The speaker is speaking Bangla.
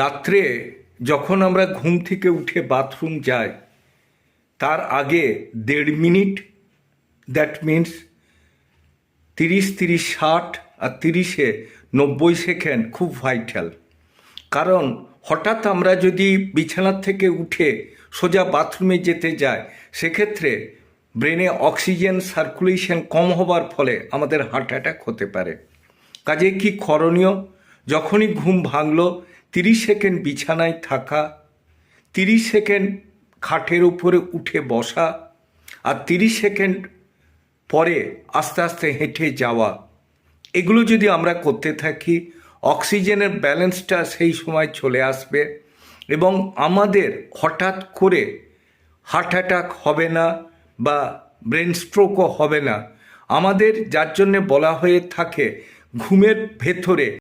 রাত্রে যখন আমরা ঘুম থেকে উঠে বাথরুম যাই, তার আগে দেড় মিনিট দ্যাট মিন্স তিরিশ তিরিশ, ষাট আর তিরিশে, নব্বই সেকেন্ড খুব ভাইটাল কারণ হঠাৎ আমরা যদি বিছানার থেকে উঠে সোজা বাথরুমে যেতে যাই, সেক্ষেত্রে ব্রেনে অক্সিজেন সার্কুলেশন কম হবার ফলে আমাদের হার্ট অ্যাটাক হতে পারে। কাজে কি করণীয়? যখনই ঘুম ভাঙলো, তিরিশ সেকেন্ড বিছানায় থাকা, তিরিশ সেকেন্ড খাটের উপরে উঠে বসা আর তিরিশ সেকেন্ড পরে আস্তে আস্তে হেঁটে যাওয়া। এগুলো যদি আমরা করতে থাকি, অক্সিজেনের ব্যালেন্সটা সেই সময় চলে আসবে এবং আমাদের হঠাৎ করে হার্ট অ্যাটাক হবে না বা ব্রেন স্ট্রোকও হবে না। আমাদের, যার জন্যে বলা হয়ে থাকে, ঘুমের ভেতরে